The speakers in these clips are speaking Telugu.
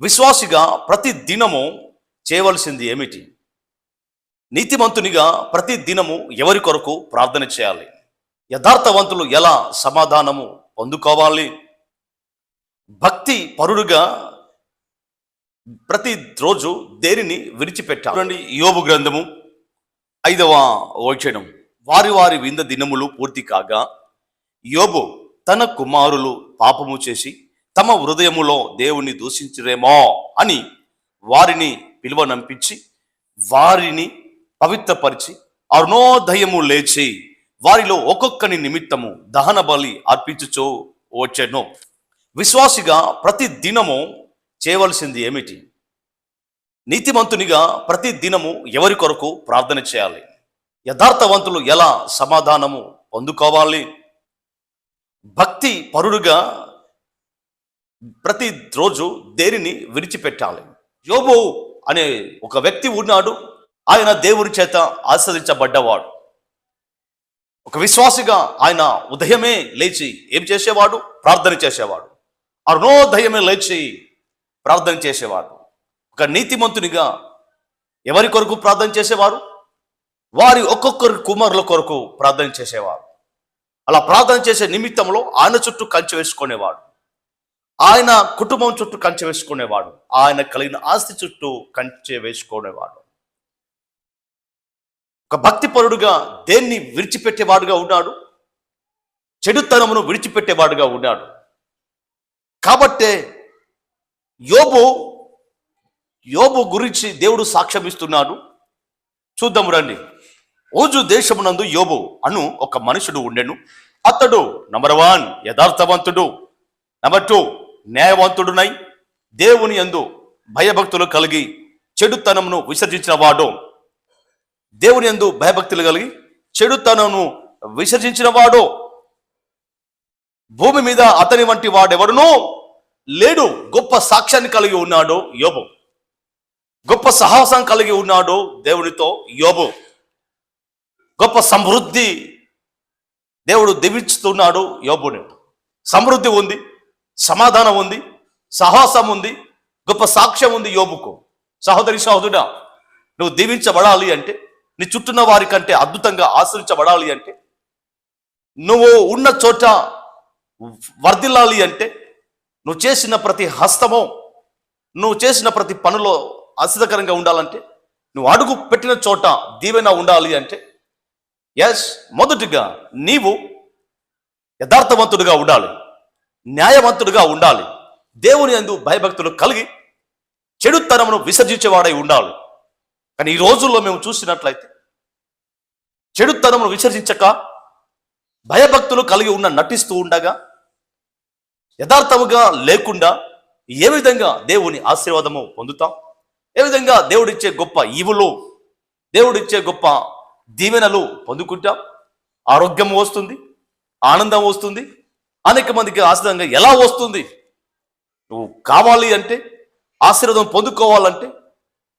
విశ్వాసిగా ప్రతి దినము చేయవలసింది ఏమిటి? నీతిమంతునిగా ప్రతి దినము ఎవరి కొరకు ప్రార్థన చేయాలి? యథార్థవంతులు ఎలా సమాధానము పొందుకోవాలి? భక్తి పరుడుగా ప్రతి రోజు దేనిని విడిచిపెట్టాలి? యోగు యోబు గ్రంథము ఐదవ వచనం. వారి వారి వింద దినములు పూర్తి కాగా యోబు తన కుమారులు పాపము చేసి తమ హృదయములో దేవుణ్ణి దూషించరేమో అని వారిని పిలువనంపించి వారిని పవిత్రపరిచి అరుణోదయము లేచి వారిలో ఒక్కొక్కని నిమిత్తము దహన బలి అర్పించుచో వచ్చెను. విశ్వాసిగా ప్రతి దినము చేయవలసింది ఏమిటి? నీతిమంతునిగా ప్రతి దినము ఎవరి కొరకు ప్రార్థన చేయాలి? యథార్థవంతులు ఎలా సమాధానము పొందుకోవాలి? భక్తి పరుడుగా ప్రతి రోజు దేనిని విడిచిపెట్టాలి? యోబు అనే ఒక వ్యక్తి ఉన్నాడు. ఆయన దేవుని చేత ఆస్వాదించబడ్డవాడు ఒక విశ్వాసిగా ఆయన ఉదయమే లేచి ఏం చేసేవాడు? ప్రార్థన చేసేవాడు. అరుణోదయమే లేచి ప్రార్థన చేసేవాడు. ఒక నీతిమంతునిగా ఎవరి కొరకు ప్రార్థన చేసేవారు? వారి ఒక్కొక్కరి కుమారుల కొరకు ప్రార్థన చేసేవారు. అలా ప్రార్థన చేసే నిమిత్తంలో ఆయన చుట్టూ కంచి వేసుకునేవాడు. ఆయన కుటుంబం చుట్టూ కంచె వేసుకునేవాడు. ఆయన కలిగిన ఆస్తి చుట్టూ కంచె వేసుకునేవాడు. ఒక భక్తిపరుడుగా దేన్ని విడిచిపెట్టేవాడుగా ఉన్నాడు? చెడుతనమును విడిచిపెట్టేవాడుగా ఉన్నాడు. కాబట్టే యోబు యోబు గురించి దేవుడు సాక్ష్యం ఇస్తున్నాడు చూద్దాము రండి. ఓజు దేశమునందు యోబు అను ఒక మనుషుడు ఉండెను. అతడు నంబర్ వన్ యథార్థవంతుడు. నంబర్ టూ న్యాయవంతుడునై దేవుని యందు భయభక్తులు కలిగి చెడుతనమును విసర్జించిన వాడు. దేవుని యందు భయభక్తులు కలిగి చెడుతనమును విసర్జించిన వాడు. భూమి మీద అతని వంటి వాడెవడునో లేడు. గొప్ప సాక్ష్యాన్ని కలిగి ఉన్నాడు యోబు. గొప్ప సాహసం కలిగి ఉన్నాడు దేవునితో యోబు. గొప్ప సమృద్ధి దేవుడు దీవిస్తున్నాడు యోబుని. సమృద్ధి ఉంది. సమాధానం ఉంది సాహసం ఉంది గొప్ప సాక్ష్యం ఉంది యోబుకు. సహోదరి సహోదరుడా నువ్వు దీవించబడాలి అంటే నీ చుట్టూన్న వారి కంటే అద్భుతంగా ఆశ్రయించబడాలి అంటే నువ్వు ఉన్న చోట వర్ధిల్లాలి అంటే నువ్వు చేసిన ప్రతి హస్తమో నువ్వు చేసిన ప్రతి పనిలో ఆశ్చర్యకరంగా ఉండాలంటే నువ్వు అడుగు పెట్టిన చోట దీవెన ఉండాలి అంటే ఎస్ మొదటిగా నీవు యథార్థవంతుడిగా ఉండాలి. న్యాయవంతుడుగా ఉండాలి. దేవుని అందు భయభక్తులు కలిగి చెడుతనమును విసర్జించేవాడై ఉండాలి. కానీ ఈ రోజుల్లో మేము చూసినట్లయితే చెడుతనమును విసర్జించక భయభక్తులు కలిగి ఉన్న నటిస్తూ ఉండగా యథార్థముగా లేకుండా ఏ విధంగా దేవుని ఆశీర్వాదము పొందుతాం? ఏ విధంగా దేవుడిచ్చే గొప్ప ఈవులు దేవుడిచ్చే గొప్ప దీవెనలు పొందుకుంటాం? ఆరోగ్యం వస్తుంది ఆనందం వస్తుంది అనేక మందికి ఆశ్రదంగా ఎలా వస్తుంది? నువ్వు కావాలి అంటే ఆశీర్వాదం పొందుకోవాలంటే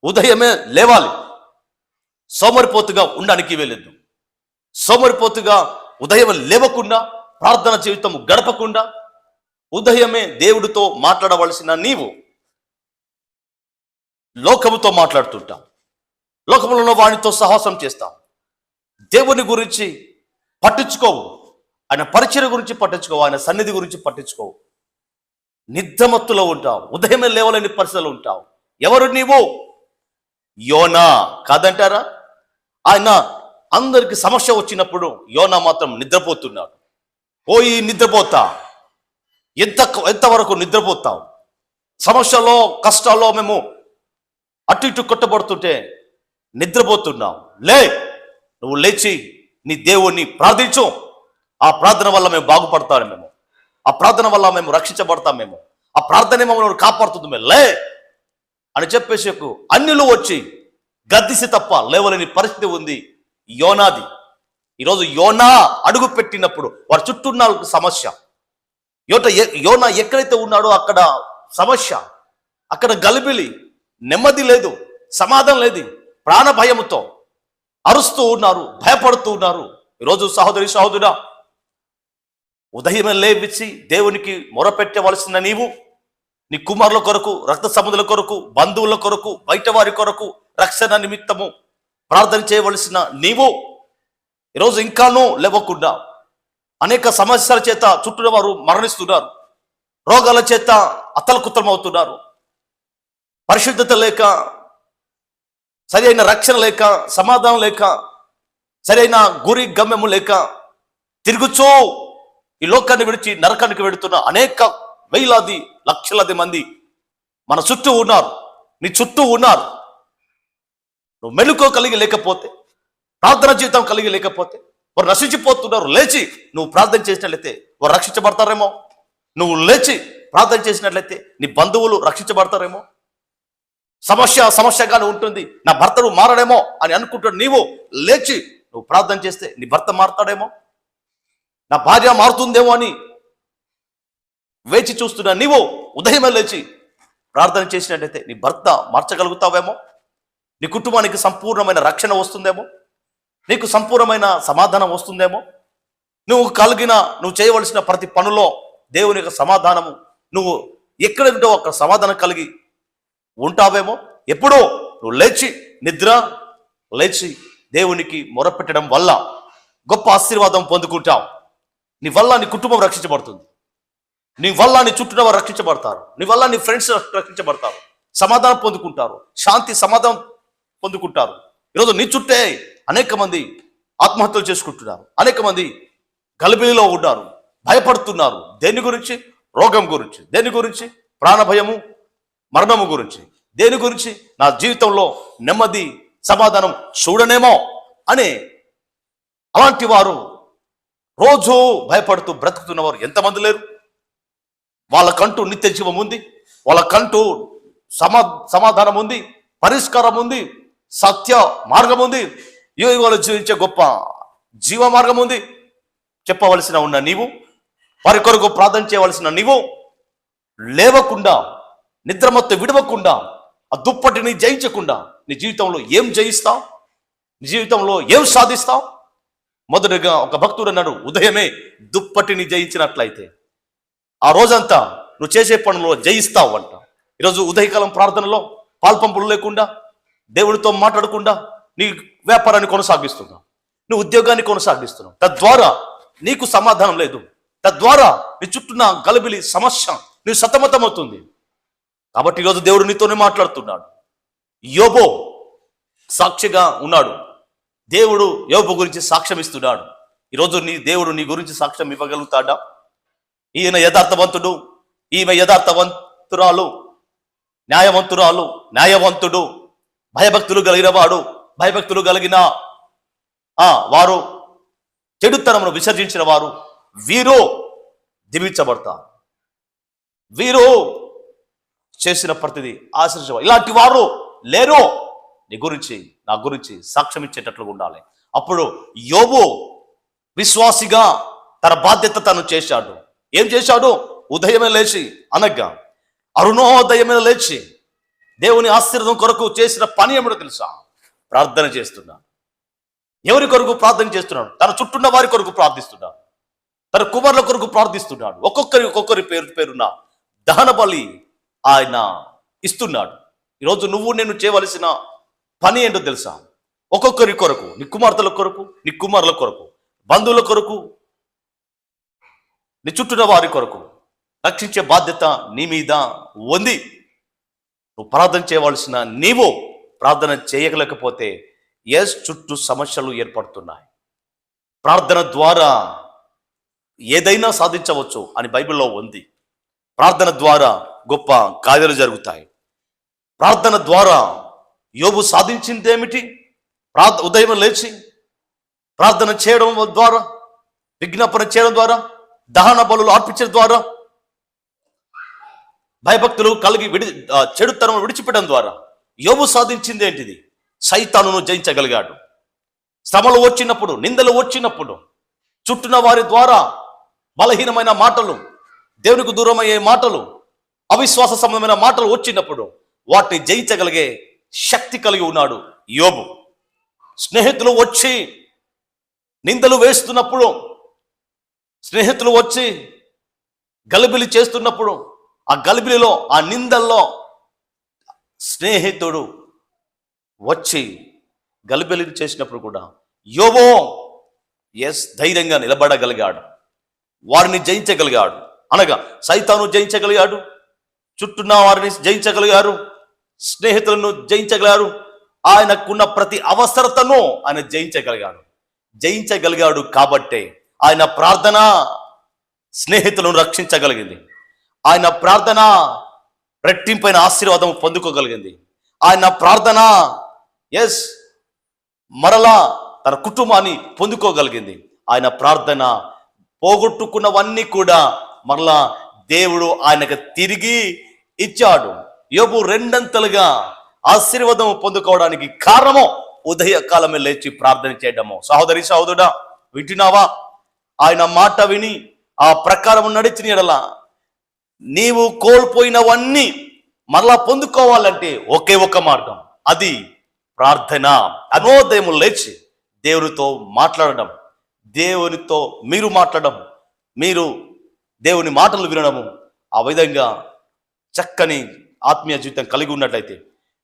ఉదయమే లేవాలి. సోమరిపోతుగా ఉండడానికి వెళ్ళొద్దు సోమరిపోతుగా ఉదయం లేవకుండా ప్రార్థన జీవితం గడపకుండా ఉదయమే దేవుడితో మాట్లాడవలసిన నీవు లోకముతో మాట్లాడుతుంటా లోకములో ఉన్న వాడితో సాహసం చేస్తావు. దేవుని గురించి పట్టించుకోవు. ఆయన పరిచయ గురించి పట్టించుకోవు ఆయన సన్నిధి గురించి పట్టించుకోవు. నిద్రమత్తులో ఉంటావు ఉదయమే లేవలేని పరిస్థితులు ఉంటావు. ఎవరు నీవు? యోనా. కాదంటారా? ఆయన అందరికి సమస్య వచ్చినప్పుడు యోనా మాత్రం నిద్రపోతున్నాడు. ఓ ఈ నిద్రపోతా. ఎంత ఎంతవరకు నిద్రపోతావు? సమస్యలో కష్టాల్లో మేము అటు ఇటు కొట్టబడుతుంటే నిద్రపోతున్నావు. లే! నువ్వు లేచి నీ దేవుణ్ణి ప్రార్థించు. ఆ ప్రార్థన వల్ల మేము బాగుపడతాం మేము. ఆ ప్రార్థన వల్ల మేము రక్షించబడతాం మేము. ఆ ప్రార్థన మమ్మల్ని కాపాడుతుంది మేము. లే! అని చెప్పేసి ఒక అన్యులు వచ్చి గద్దిసి తప్ప లేవలేని పరిస్థితి ఉంది యోనాది. ఈరోజు యోనా అడుగు పెట్టినప్పుడు వారి చుట్టూ ఉన్న సమస్య. యోట యోనా ఎక్కడైతే ఉన్నాడో అక్కడ సమస్య. అక్కడ గలిబిలి నెమ్మది లేదు సమాధానం లేదు ప్రాణ భయముతో అరుస్తూ ఉన్నారు భయపడుతూ ఉన్నారు. ఈరోజు సహోదరి సహోదరుడా ఉదయం లేవిచ్చి దేవునికి మొరపెట్టవలసిన నీవు నీ కుమారుల కొరకు రక్త సముద్రుల కొరకు బంధువుల కొరకు బయట వారి కొరకు రక్షణ నిమిత్తము ప్రార్థన చేయవలసిన నీవు ఈరోజు ఇంకానూ లేవకుండా అనేక సమస్యల చేత చుట్టూ వారు మరణిస్తున్నారు. రోగాల చేత అతలకుతలం అవుతున్నారు పరిశుద్ధత లేక సరైన రక్షణ లేక సమాధానం లేక సరైన గురి గమ్యము లేక తిరుగుచూ ఈ లోకాన్ని విడిచి నరకానికి వెడుతున్న అనేక వేలాది లక్షలాది మంది మన చుట్టూ ఉన్నారు. నీ చుట్టూ ఉన్నారు. నువ్వు మెలుకో కలిగి లేకపోతే ప్రార్థన జీవితం కలిగి లేకపోతే వారు నశించిపోతున్నారు. లేచి నువ్వు ప్రార్థన చేసినట్లయితే వారు రక్షించబడతారేమో. నువ్వు లేచి ప్రార్థన చేసినట్లయితే నీ బంధువులు రక్షించబడతారేమో. సమస్య సమస్యగానే ఉంటుంది. నా భర్తను మారడేమో అని అనుకుంటున్న నీవు లేచి నువ్వు ప్రార్థన చేస్తే నీ భర్త మారతాడేమో. నా భార్య మారుతుందేమో అని వేచి చూస్తున్న నీవు ఉదయమే లేచి ప్రార్థన చేసినట్టయితే నీ భర్త మార్చగలుగుతావేమో? నీ కుటుంబానికి సంపూర్ణమైన రక్షణ వస్తుందేమో? నీకు సంపూర్ణమైన సమాధానం వస్తుందేమో? నువ్వు కలిగిన నువ్వు చేయవలసిన ప్రతి పనులో దేవుని యొక్క సమాధానము నువ్వు ఎక్కడ ఉంటో అక్కడ సమాధానం కలిగి ఉంటావేమో? ఎప్పుడో నువ్వు లేచి నిద్ర లేచి దేవునికి మొరపెట్టడం వల్ల గొప్ప ఆశీర్వాదం పొందుకుంటావు. నీ వల్ల నీ కుటుంబం రక్షించబడుతుంది. నీ వల్ల నీ చుట్టూ రక్షించబడతారు. నీ వల్ల నీ ఫ్రెండ్స్ రక్షించబడతారు. సమాధానం పొందుకుంటారు. శాంతి సమాధానం పొందుకుంటారు. ఈరోజు నీ చుట్టే అనేక మంది ఆత్మహత్యలు చేసుకుంటున్నారు. అనేక మంది గలిబిలిలో ఉన్నారు. భయపడుతున్నారు. దేని గురించి? రోగం గురించి. దేని గురించి? ప్రాణభయము మరణము గురించి. దేని గురించి? నా జీవితంలో నెమ్మది సమాధానం చూడనేమో అని అలాంటి వారు రోజు భయపడుతూ బ్రతుకుతున్నవారు ఎంతమంది లేరు? వాళ్ళకంటూ నిత్య జీవం ఉంది వాళ్ళకంటూ సమా సమాధానం ఉంది పరిష్కారం ఉంది సత్య మార్గం ఉంది యువలు జీవించే గొప్ప జీవ మార్గం ఉంది. చెప్పవలసిన ఉన్న నీవు వారి కొరకు ప్రార్థన చేయవలసిన నీవు లేవకుండా నిద్రమత్తు విడవకుండా ఆ దుప్పటిని జయించకుండా నీ జీవితంలో ఏం జయిస్తావు? నీ జీవితంలో ఏం సాధిస్తావు? మొదటగా ఒక భక్తుడు అన్నాడు ఉదయమే దుప్పటిని జయించినట్లయితే ఆ రోజంతా నువ్వు చేసే పనుల్లో జయిస్తావు అంట. ఈరోజు ఉదయకాలం ప్రార్థనలో పాల్పంపులు లేకుండా దేవుడితో మాట్లాడకుండా నీ వ్యాపారాన్ని కొనసాగిస్తున్నావు నువ్వు ఉద్యోగాన్ని కొనసాగిస్తున్నావు. తద్వారా నీకు సమాధానం లేదు. తద్వారా నీ చుట్టూన్న గలిబిలి సమస్య నీ సతమతమవుతుంది. కాబట్టి ఈరోజు దేవుడు నీతోనే మాట్లాడుతున్నాడు. యోబో సాక్షిగా ఉన్నాడు. దేవుడు యోబు గురించి సాక్ష్యం ఇస్తున్నాడు. ఈరోజు నీ దేవుడు నీ గురించి సాక్ష్యం ఇవ్వగలుగుతాడా? ఈయన యథార్థవంతుడు ఈమె యథార్థవంతురాలు న్యాయవంతురాలు న్యాయవంతుడు భయభక్తులు కలిగిన వాడు భయభక్తులు కలిగిన ఆ వారు చెడుతనమును విసర్జించిన వారు వీరు దివించబడతారు. వీరు చేసిన ప్రతిదీ ఆశ్రయించ ఇలాంటి వారు లేరు నీ గురించి నా గురించి సాక్ష్యం ఇచ్చేటట్లుగా ఉండాలి. అప్పుడు యోబు విశ్వాసిగా తన బాధ్యత తను చేశాడు. ఏం చేశాడు? ఉదయమే లేచి అనగా అరుణోదయమే లేచి దేవుని ఆశీర్వదం కొరకు చేసిన పని ఏమిటో తెలుసా? ప్రార్థన చేస్తున్నాడు ఎవరి కొరకు ప్రార్థన చేస్తున్నాడు? తన చుట్టూన్న వారి కొరకు ప్రార్థిస్తున్నాడు. తన కుమారుల కొరకు ప్రార్థిస్తున్నాడు. ఒక్కొక్కరి ఒక్కొక్కరి పేరు పేరున దహన బలి ఆయన ఇస్తున్నాడు. ఈరోజు నువ్వు నేను చేయవలసిన పని ఏంటో తెలుసా? ఒక్కొక్కరి కొరకు నీ కుమార్తెల కొరకు నీ కుమారుల కొరకు బంధువుల కొరకు నీ చుట్టూన వారి కొరకు రక్షించే బాధ్యత నీ మీద ఉంది. నువ్వు ప్రార్థన చేయవలసిన నీవు ప్రార్థన చేయలేకపోతే ఎస్ చుట్టూ సమస్యలు ఏర్పడుతున్నాయి. ప్రార్థన ద్వారా ఏదైనా సాధించవచ్చు అని బైబిల్లో ఉంది. ప్రార్థన ద్వారా గొప్ప కార్యాలు జరుగుతాయి. ప్రార్థన ద్వారా యోబు సాధించింది ఏమిటి ప్రార్థ ఉదయం లేచి ప్రార్థన చేయడం ద్వారా విజ్ఞాపన చేయడం ద్వారా దహన బలులు అర్పించడం ద్వారా భయభక్తులు కలిగి విడి చెడుతనం విడిచిపెట్టడం ద్వారా యోబు సాధించింది ఏంటిది సైతానును జయించగలిగాడు. శ్రమలు వచ్చినప్పుడు నిందలు వచ్చినప్పుడు చుట్టున వారి ద్వారా బలహీనమైన మాటలు దేవునికి దూరమయ్యే మాటలు అవిశ్వాస సంబంధమైన మాటలు వచ్చినప్పుడు వాటిని జయించగలిగే శక్తి కలిగి ఉన్నాడు యోబు. స్నేహితులు వచ్చి నిందలు వేస్తున్నప్పుడు స్నేహితులు వచ్చి గలిబిలి చేస్తున్నప్పుడు ఆ గలిబిలిలో ఆ నిందల్లో స్నేహితుడు వచ్చి గలిబిలి చేసినప్పుడు కూడా యోబో ఎస్ ధైర్యంగా నిలబడగలిగాడు. వారిని జయించగలిగాడు. అనగా సైతాను జయించగలిగాడు చుట్టూన్న వారిని జయించగలిగారు. స్నేహితులను జయించగలిగారు ఆయనకున్న ప్రతి అవసరతను ఆయన జయించగలిగాడు. జయించగలిగాడు కాబట్టే ఆయన ప్రార్థన స్నేహితులను రక్షించగలిగింది. ఆయన ప్రార్థన రెట్టింపైన ఆశీర్వాదం పొందుకోగలిగింది. ఆయన ప్రార్థన ఎస్ మరలా తన కుటుంబాన్ని పొందుకోగలిగింది. ఆయన ప్రార్థన పోగొట్టుకున్నవన్నీ కూడా మరలా దేవుడు ఆయనకు తిరిగి ఇచ్చాడు. యోబు రెండంతలుగా ఆశీర్వాదం పొందుకోవడానికి కారణము ఉదయకాలమే లేచి ప్రార్థన చేయడము. సహోదరి సహోదరుడా వింటున్నావా? ఆయన మాట విని ఆ ప్రకారం నడిచిన ఎడల నీవు కోల్పోయినవన్నీ మరలా పొందుకోవాలంటే ఒకే ఒక మార్గం. అది ప్రార్థన. అనోదయము లేచి దేవునితో మాట్లాడడం. దేవునితో మీరు మాట్లాడడం. మీరు దేవుని మాటలు వినడము. ఆ విధంగా చక్కని ఆత్మీయ జీవితం కలిగి ఉన్నట్లయితే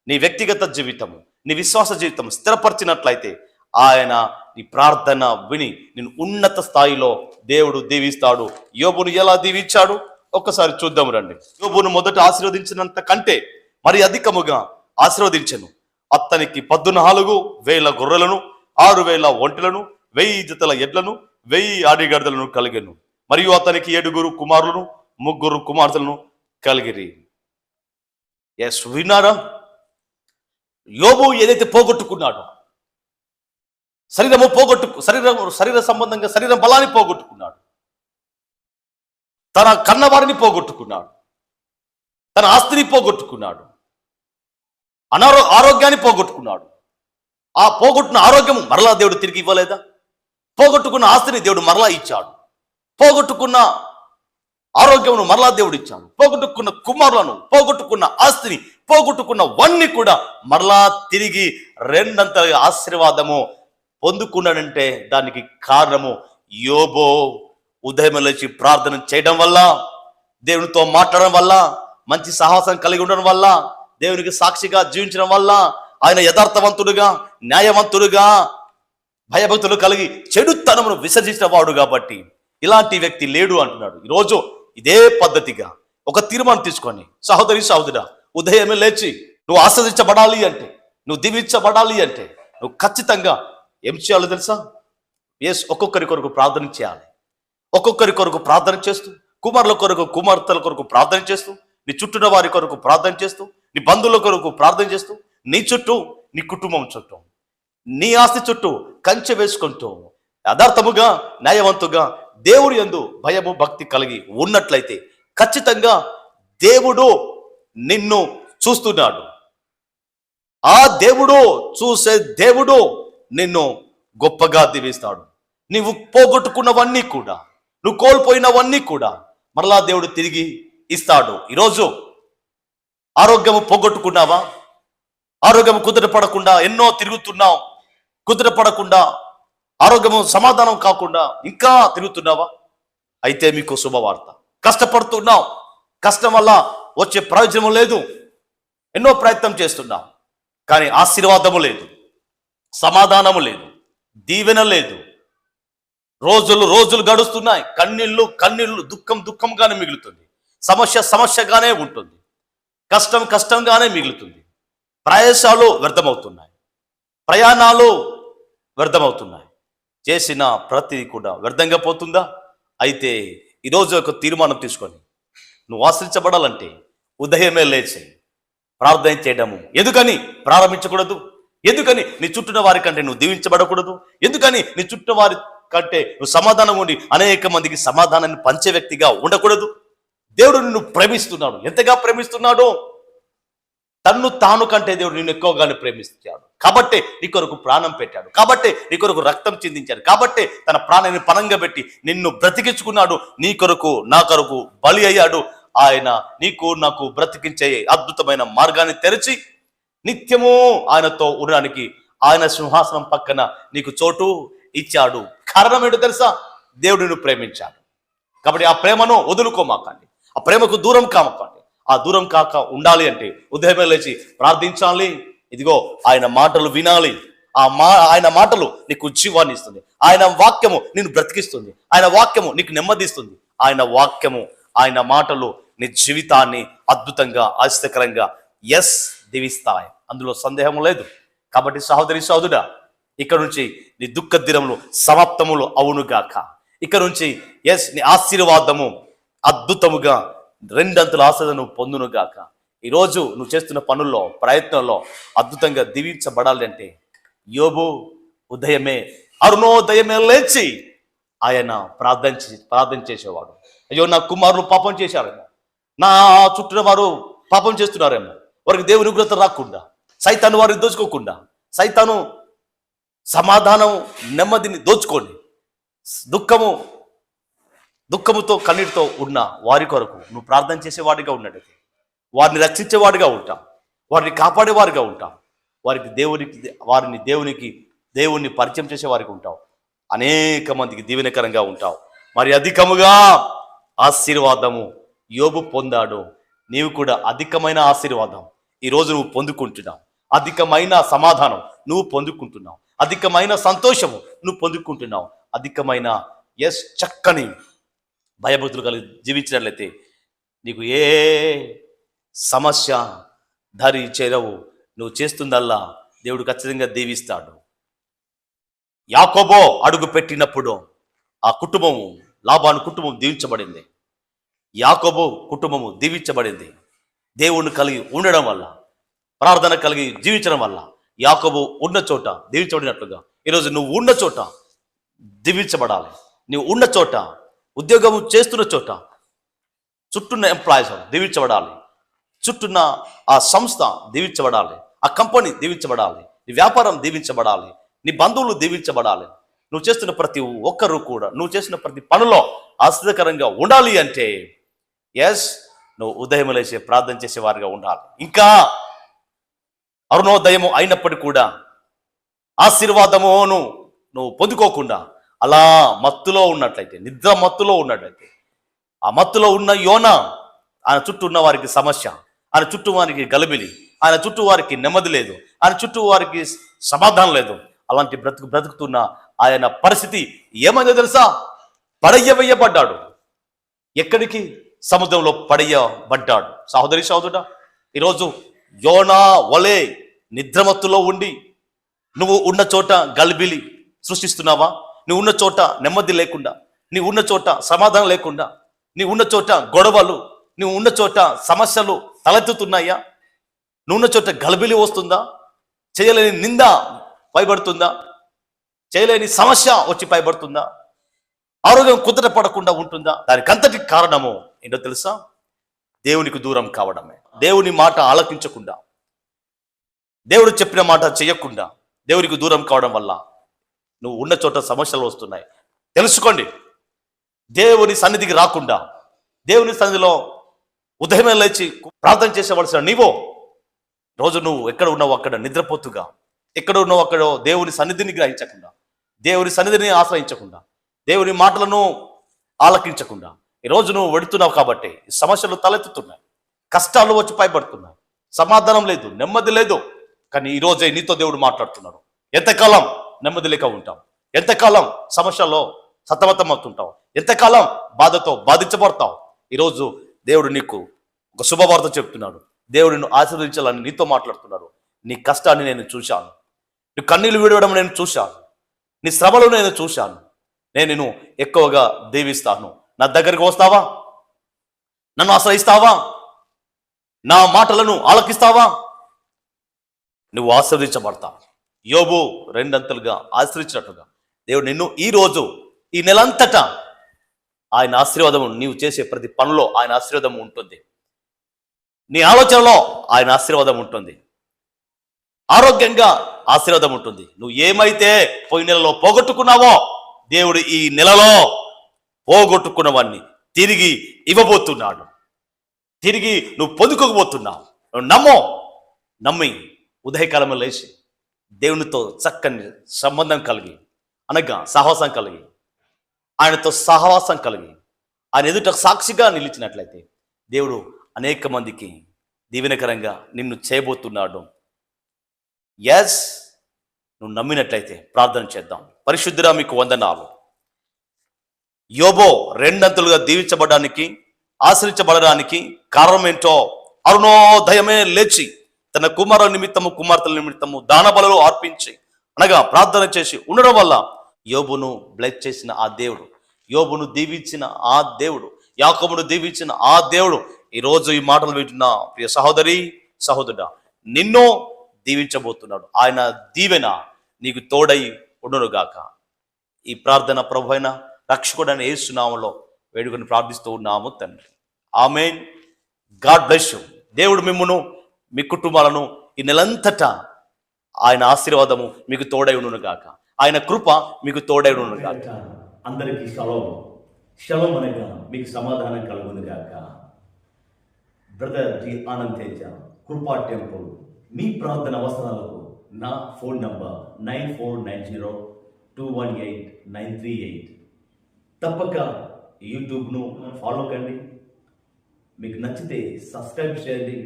నీ వ్యక్తిగత జీవితము నీ విశ్వాస జీవితం స్థిరపరిచినట్లయితే ఆయన నీ ప్రార్థన విని నేను ఉన్నత స్థాయిలో దేవుడు దీవిస్తాడు. యోబును ఎలా దీవించాడు? ఒక్కసారి చూద్దాం రండి. యోబును మొదట ఆశీర్వదించినంత కంటే మరి అధికముగా ఆశీర్వదించను. అతనికి పద్నాలుగు వేల గొర్రెలను ఆరు వేల ఒంటెలను వెయ్యి జతల ఎడ్లను వెయ్యి ఆడిగడ్డలను కలిగెను. మరియు అతనికి ఏడుగురు కుమారులను ముగ్గురు కుమార్తెలను కలిగిరి. ఎస్ విన్నారా? యోబు ఏదైతే పోగొట్టుకున్నాడో శరీరము పోగొట్టు శరీరం శరీర సంబంధంగా శరీరం బలాన్ని పోగొట్టుకున్నాడు. తన కన్నవారిని పోగొట్టుకున్నాడు. తన ఆస్తిని పోగొట్టుకున్నాడు. అనారో ఆరోగ్యాన్ని పోగొట్టుకున్నాడు. ఆ పోగొట్టిన ఆరోగ్యం మరలా దేవుడు తిరిగి ఇవ్వలేదా? పోగొట్టుకున్న ఆస్తిని దేవుడు మరలా ఇచ్చాడు. పోగొట్టుకున్న ఆరోగ్యమును మరలా దేవుడు ఇచ్చాడు పోగొట్టుకున్న కుమారులను పోగొట్టుకున్న ఆస్తిని పోగొట్టుకున్న వన్ని కూడా మరలా తిరిగి రెండంత ఆశీర్వాదము పొందుకున్నాడంటే దానికి కారణము యోబో. ఉదయం లేచి ప్రార్థన చేయడం వల్ల దేవునితో మాట్లాడడం వల్ల మంచి సాహసం కలిగి ఉండడం వల్ల దేవునికి సాక్షిగా జీవించడం వల్ల ఆయన యథార్థవంతుడుగా న్యాయవంతుడుగా భయభక్తులు కలిగి చెడుతనమును విసర్జించిన వాడు కాబట్టి ఇలాంటి వ్యక్తి లేడు అంటున్నాడు. ఈరోజు ఇదే పద్ధతిగా ఒక తీర్మానం తీసుకొని సహోదరి సహోదరా ఉదయమే లేచి నువ్వు ఆస్వాదించబడాలి అంటే నువ్వు దీవించబడాలి అంటే నువ్వు ఖచ్చితంగా ఏం చేయాలో తెలుసా? ఎస్ ఒక్కొక్కరి కొరకు ప్రార్థన చేయాలి. ఒక్కొక్కరి కొరకు ప్రార్థన చేస్తూ కుమారుల కొరకు కుమార్తెల కొరకు ప్రార్థన చేస్తూ నీ చుట్టూన వారి కొరకు ప్రార్థన చేస్తూ నీ బంధువుల కొరకు ప్రార్థన చేస్తూ నీ చుట్టూ నీ కుటుంబం చుట్టూ నీ ఆస్తి చుట్టూ కంచె వేసుకుంటూ యథార్థముగా న్యాయవంతుగా దేవుడి యందు భయము భక్తి కలిగి ఉన్నట్లయితే ఖచ్చితంగా దేవుడు నిన్ను చూస్తున్నాడు. ఆ దేవుడు చూసే దేవుడు నిన్ను గొప్పగా దీవిస్తాడు. నీవు పోగొట్టుకున్నవన్నీ కూడా నువ్వు కోల్పోయినవన్నీ కూడా మరలా దేవుడు తిరిగి ఇస్తాడు. ఈరోజు ఆరోగ్యము పోగొట్టుకున్నావా? ఆరోగ్యం కుదరపడకుండా ఎన్నో తిరుగుతున్నావు? కుదురపడకుండా ఆరోగ్యము సమాధానం కాకుండా ఇంకా తిరుగుతున్నావా? అయితే మీకు శుభవార్త. కష్టపడుతున్నావు. కష్టం వల్ల వచ్చే ప్రయోజనం లేదు. ఎన్నో ప్రయత్నం చేస్తున్నాం కానీ ఆశీర్వాదము లేదు. సమాధానము లేదు. దీవెన లేదు. రోజులు రోజులు గడుస్తున్నాయి. కన్నీళ్ళు కన్నీళ్ళు దుఃఖం దుఃఖంగానే మిగులుతుంది. సమస్య సమస్యగానే ఉంటుంది. కష్టం కష్టంగానే మిగులుతుంది. ప్రయాసాలు వ్యర్థమవుతున్నాయి. ప్రయాణాలు వ్యర్థమవుతున్నాయి. చేసిన ప్రతిది కూడా వ్యర్థంగా పోతుందా? అయితే ఈరోజు ఒక తీర్మానం తీసుకొని నువ్వు ఆశ్రయించబడాలంటే ఉదయమే లేచి ప్రార్థన చేయడము. ఎందుకని ప్రారంభించకూడదు? ఎందుకని నీ చుట్టిన వారి కంటే నువ్వు దీవించబడకూడదు? ఎందుకని నీ చుట్టూ వారి కంటే నువ్వు సమాధానం ఉండి అనేక మందికి సమాధానాన్ని పంచే వ్యక్తిగా ఉండకూడదు? దేవుడు నిన్ను ప్రేమిస్తున్నాడు. ఎంతగా ప్రేమిస్తున్నాడో? తన్ను తాను కంటే దేవుడు నిన్ను ఎక్కువగానే ప్రేమిస్తాడు. కాబట్టే నీ కొరకు ప్రాణం పెట్టాడు. కాబట్టే నీ కొరకు రక్తం చిందించాడు. కాబట్టే తన ప్రాణాన్ని పనంగా పెట్టి నిన్ను బ్రతికించుకున్నాడు. నీ కొరకు నా కొరకు బలి అయ్యాడు. ఆయన నీకు నాకు బ్రతికించే అద్భుతమైన మార్గాన్ని తెరిచి నిత్యము ఆయనతో ఉండడానికి ఆయన సింహాసనం పక్కన నీకు చోటు ఇచ్చాడు. కారణం ఏంటో తెలుసా? దేవుడిని ప్రేమించాడు. కాబట్టి ఆ ప్రేమను వదులుకోమాకండి. ఆ ప్రేమకు దూరం కామకండి. ఆ దూరం కాక ఉండాలి అంటే ఉదయమే లేచి ప్రార్థించాలి. ఇదిగో ఆయన మాటలు వినాలి. ఆ మా ఆయన మాటలు నీకు జీవాన్ని ఇస్తుంది. ఆయన వాక్యము నిన్ను బ్రతికిస్తుంది. ఆయన వాక్యము నీకు నెమ్మదిస్తుంది ఆయన వాక్యము ఆయన మాటలు నీ జీవితాన్ని అద్భుతంగా ఆశ్చర్యకరంగా ఎస్ దీవిస్తాయి. అందులో సందేహం లేదు. కాబట్టి సహోదరి సహోదరుడా ఇక్కడ నుంచి నీ దుఃఖ దినములు సమాప్తములు అవునుగాక. ఇక్కడ నుంచి ఎస్ నీ ఆశీర్వాదము అద్భుతముగా రెండంతుల ఆశలను పొందునుగాక ఈరోజు నువ్వు చేస్తున్న పనుల్లో ప్రయత్నంలో అద్భుతంగా దీవించబడాలి అంటే యోబు ఉదయమే అరుణోదయమే లేచి ఆయన ప్రార్థన చే- ప్రార్థన చేసేవాడు. అయ్యో నా కుమారులు పాపం చేశారేమో. నా చుట్టూ వారు పాపం చేస్తున్నారేమో. వారికి దేవుని ఉగ్రత రాకుండా సైతాను వారిని దోచుకోకుండా సైతాను సమాధానం నెమ్మదిని దోచుకోండి దుఃఖము దుఃఖముతో కన్నీటితో ఉన్న వారి కొరకు నువ్వు ప్రార్థన చేసేవాడిగా ఉన్నట్టయితే వారిని రక్షించేవాడిగా ఉంటాం వారిని కాపాడేవారిగా ఉంటాం వారికి దేవునికి వారిని దేవునికి దేవుణ్ణి పరిచయం చేసేవారికి ఉంటావు. అనేక మందికి దీవెనకరంగా ఉంటావు. మరి అధికముగా ఆశీర్వాదము యోబు పొందాడు. నీవు కూడా అధికమైన ఆశీర్వాదం ఈరోజు నువ్వు పొందుకుంటున్నావు. అధికమైన సమాధానం నువ్వు పొందుకుంటున్నావు. అధికమైన సంతోషము నువ్వు పొందుకుంటున్నావు. అధికమైన ఎస్ చక్కని భయభక్తులు కలిగి జీవించినట్లయితే నీకు ఏ సమస్య దారి చేరవు. నువ్వు చేస్తుందల్లా దేవుడు ఖచ్చితంగా దీవిస్తాడు. యాకోబో అడుగు పెట్టినప్పుడు ఆ కుటుంబము లాభాను కుటుంబం దీవించబడింది. యాకోబు కుటుంబము దీవించబడింది. దేవుణ్ణి కలిగి ఉండడం వల్ల ప్రార్థన కలిగి జీవించడం వల్ల యాకోబు ఉన్న చోట దీవించబడినట్లుగా. ఈరోజు నువ్వు ఉన్న చోట దీవించబడాలి. నువ్వు ఉన్న చోట ఉద్యోగం చేస్తున్న చోట చుట్టూన్న ఎంప్లాయీస్ దీవించబడాలి. చుట్టూన్న ఆ సంస్థ దీవించబడాలి. ఆ కంపెనీ దీవించబడాలి. నీ వ్యాపారం దీవించబడాలి. నీ బంధువులు దీవించబడాలి. నువ్వు చేస్తున్న ప్రతి ఒక్కరు కూడా నువ్వు చేసిన ప్రతి పనిలో ఆశ్చర్యకరంగా ఉండాలి అంటే ఎస్ నువ్వు ఉదయం లేచే ప్రార్థన చేసేవారిగా ఉండాలి. ఇంకా అరుణోదయము అయినప్పటికీ కూడా ఆశీర్వాదమును నువ్వు పొందుకోకుండా అలా మత్తులో ఉన్నట్లయితే నిద్ర మత్తులో ఉన్నట్లయితే ఆ మత్తులో ఉన్న యోన ఆయన చుట్టూ ఉన్న వారికి సమస్య ఆయన చుట్టూ వారికి గలబిలి ఆయన చుట్టూ వారికి నెమ్మది లేదు ఆయన చుట్టూ వారికి సమాధానం లేదు. అలాంటి బ్రతుకు బ్రతుకుతున్న ఆయన పరిస్థితి ఏమైందో తెలుసా? పడయ్యవేయబడ్డాడు. ఎక్కడికి? సముద్రంలో పడయ్యబడ్డాడు. సహోదరి సహోదరుడా ఈరోజు యోనా వలే నిద్రమత్తులో ఉండి నువ్వు ఉన్న చోట గల్బిలి సృష్టిస్తున్నావా? నువ్వు ఉన్న చోట నెమ్మది లేకుండా నీ ఉన్న చోట సమాధానం లేకుండా నీ ఉన్న చోట గొడవలు నువ్వు ఉన్న చోట సమస్యలు తలెత్తుతున్నాయా? నువ్వు ఉన్న చోట గలబిలి వస్తుందా? చేయలేని నింద పైబడుతుందా? చేయలేని సమస్య వచ్చి పైబడుతుందా? ఆరోగ్యం కుదట పడకుండా ఉంటుందా? దానికి అంతటి కారణము ఏంటో తెలుసా? దేవునికి దూరం కావడమే. దేవుని మాట ఆలకించకుండా దేవుడు చెప్పిన మాట చేయకుండా దేవునికి దూరం కావడం వల్ల నువ్వు ఉన్న చోట సమస్యలు వస్తున్నాయి. తెలుసుకోండి. దేవుని సన్నిధికి రాకుండా దేవుని సన్నిధిలో ఉదయమే లేచి ప్రార్థన చేసేవలసిన నీవో రోజు నువ్వు ఎక్కడ ఉన్నావు అక్కడ నిద్రపోతుగా ఎక్కడ ఉన్నావు అక్కడ దేవుని సన్నిధిని గ్రహించకుండా దేవుని సన్నిధిని ఆశ్రయించకుండా దేవుని మాటలను ఆలకించకుండా ఈరోజు నువ్వు వెడుతున్నావు కాబట్టి సమస్యలు తలెత్తుతున్నాయి. కష్టాలు వచ్చి పైపడుతున్నాయి సమాధానం లేదు నెమ్మది లేదు. కానీ ఈరోజే నీతో దేవుడు మాట్లాడుతున్నాడు. ఎంతకాలం? నెమ్మది లేక ఉంటావు ఎంతకాలం సమస్యల్లో సతమతం అవుతుంటావు? ఎంతకాలం బాధతో బాధించబడతావు? ఈరోజు దేవుడు నీకు ఒక శుభవార్త చెప్తున్నాడు. దేవుడు నిన్ను ఆశీర్వదించాలని నీతో మాట్లాడుతున్నాడు. నీ కష్టాన్ని నేను చూశాను. నీ కన్నీళ్ళు విడవడం నేను చూశాను. నీ శ్రమలు నేను చూశాను. నేను నిన్ను ఎక్కువగా దీవిస్తాను. నా దగ్గరికి వస్తావా? నన్ను ఆశ్రయిస్తావా? నా మాటలను ఆలకిస్తావా? నువ్వు ఆశీర్వదించబడతావు. యోబు రెండంతలుగా ఆశ్రయించినట్లుగా. దేవుడు నిన్ను ఈ రోజు ఈ నెలంతటా ఆయన ఆశీర్వాదము నీవు చేసే ప్రతి పనిలో ఆయన ఆశీర్వాదం ఉంటుంది. నీ ఆలోచనలో ఆయన ఆశీర్వాదం ఉంటుంది. ఆరోగ్యంగా ఆశీర్వాదం ఉంటుంది. నువ్వు ఏమైతే పోయిన నెలలో పోగొట్టుకున్నావో దేవుడు ఈ నెలలో పోగొట్టుకున్నవన్నీ తిరిగి ఇవ్వబోతున్నాడు. తిరిగి నువ్వు పొందుకోకపోతున్నావు. నువ్వు నమ్మో నమ్మి ఉదయకాలంలో లేచి దేవునితో చక్కని సంబంధం కలిగి అనగా సాహసం కలిగి ఆయనతో సహవాసం కలిగి ఆయన ఎదుట సాక్షిగా నిలిచినట్లయితే దేవుడు అనేక మందికి దీవెనకరంగా నిన్ను చేయబోతున్నాడు. ఎస్ నువ్వు నమ్మినట్లయితే ప్రార్థన చేద్దాం. పరిశుద్ధురా మీకు వందనాలు. యోబో రెండంతలుగా దీవించబడడానికి ఆశ్రయించబడడానికి కారణం ఏంటో అరుణోదయమే లేచి తన కుమారుల నిమిత్తము కుమార్తెల నిమిత్తము దానబలలో అర్పించి అనగా ప్రార్థన చేసి ఉండడం వల్ల యోబును బ్లెస్ చేసిన ఆ దేవుడు యోబును దీవించిన ఆ దేవుడు యాకమును దీవించిన ఆ దేవుడు. ఈరోజు ఈ మాటలు వింటున్న ప్రియ సహోదరి సహోదరుడా నిన్ను దీవించబోతున్నాడు. ఆయన దీవెన నీకు తోడై ఉండునుగాక. ఈ ప్రార్థన ప్రభు అయిన రక్షకుడైన ఏసునామలో వేడుకొని ప్రార్థిస్తూ ఉన్నాము తండ్రి. ఆమెన్. గాడ్ బ్లెస్ దేవుడు మిమ్మును మీ కుటుంబాలను ఈ నెలంతటా ఆయన ఆశీర్వాదము మీకు తోడై ఉండును గాక. ఆయన కృప మీకు తోడై ఉండును గాక. అందరికీ షలోం షలోం అనగా మీకు సమాధానం కలుగును గాక. బ్రదర్ జి ఆనంద్ తేజ కృపా టెంపుల్ మీ ప్రార్థన అవసరాలకు నా phone number nine four nine zero two one eight nine three eight. తప్పక యూట్యూబ్ను ఫాలో కండి. మీకు నచ్చితే సబ్స్క్రైబ్ చేయండి.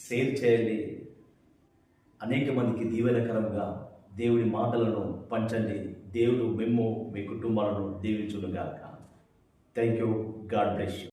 షేర్ చేయండి అనేక మందికి దీవెనకరంగా దేవుడి మాటలను పంచండి. దేవుడు మేము మీ కుటుంబాలను దీవించునుగాక. Thank you God bless you